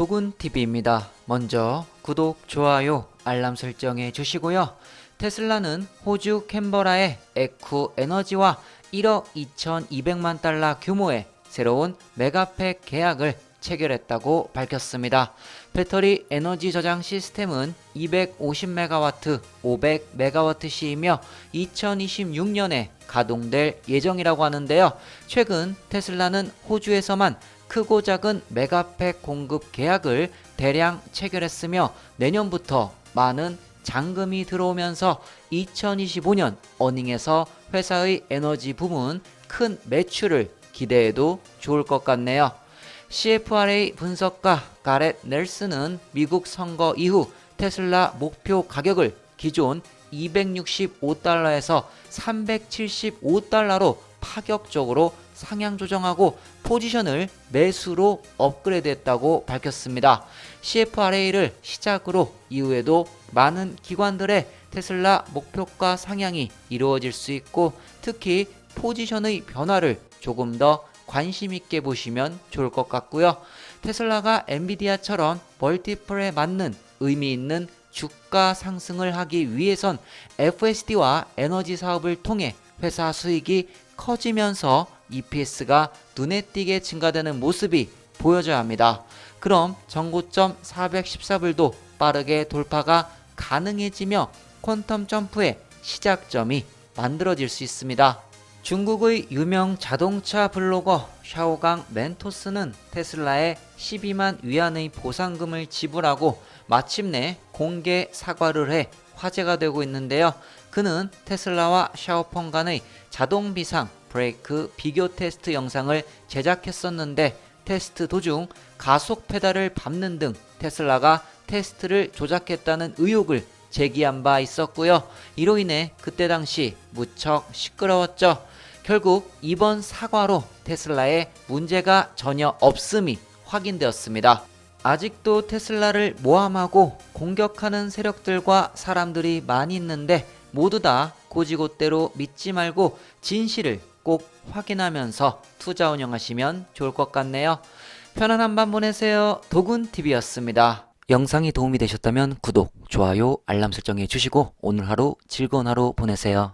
도군TV입니다. 먼저 구독, 좋아요, 알람 설정해 주시고요. 테슬라는 호주 캔버라의 에쿠 에너지와 1억 2,200만 달러 규모의 새로운 메가팩 계약을 체결했다고 밝혔습니다. 배터리 에너지 저장 시스템은 250메가와트, 500메가와트시이며 2026년에 가동될 예정이라고 하는데요. 최근 테슬라는 호주에서만 크고 작은 메가팩 공급 계약을 대량 체결했으며 내년부터 많은 잔금이 들어오면서 2025년 어닝에서 회사의 에너지 부문 큰 매출을 기대해도 좋을 것 같네요. CFRA 분석가 가렛 넬슨은 미국 선거 이후 테슬라 목표 가격을 기존 265달러에서 375달러로 파격적으로 상향 조정하고 포지션을 매수로 업그레이드했다고 밝혔습니다. CFRA를 시작으로 이후에도 많은 기관들의 테슬라 목표가 상향이 이루어질 수 있고 특히 포지션의 변화를 조금 더 관심 있게 보시면 좋을 것 같고요. 테슬라가 엔비디아처럼 멀티플에 맞는 의미 있는 주가 상승을 하기 위해선 FSD와 에너지 사업을 통해 회사 수익이 커지면서 EPS가 눈에 띄게 증가되는 모습이 보여져야 합니다. 그럼 전고점 414불도 빠르게 돌파가 가능해지며 퀀텀 점프의 시작점이 만들어질 수 있습니다. 중국의 유명 자동차 블로거 샤오강 멘토스는 테슬라에 12만 위안의 보상금을 지불하고 마침내 공개 사과를 해 화제가 되고 있는데요. 그는 테슬라와 샤오펑 간의 자동 비상 브레이크 비교 테스트 영상을 제작했었는데 테스트 도중 가속 페달을 밟는 등 테슬라가 테스트를 조작했다는 의혹을 제기한 바 있었고요. 이로 인해 그때 당시 무척 시끄러웠죠. 결국 이번 사과로 테슬라에 문제가 전혀 없음이 확인되었습니다. 아직도 테슬라를 모함하고 공격하는 세력들과 사람들이 많이 있는데 모두 다 고지고대로 믿지 말고 진실을 꼭 확인하면서 투자 운영하시면 좋을 것 같네요. 편안한 밤 보내세요. 도군TV였습니다. 영상이 도움이 되셨다면 구독, 좋아요, 알람 설정해 주시고 오늘 하루 즐거운 하루 보내세요.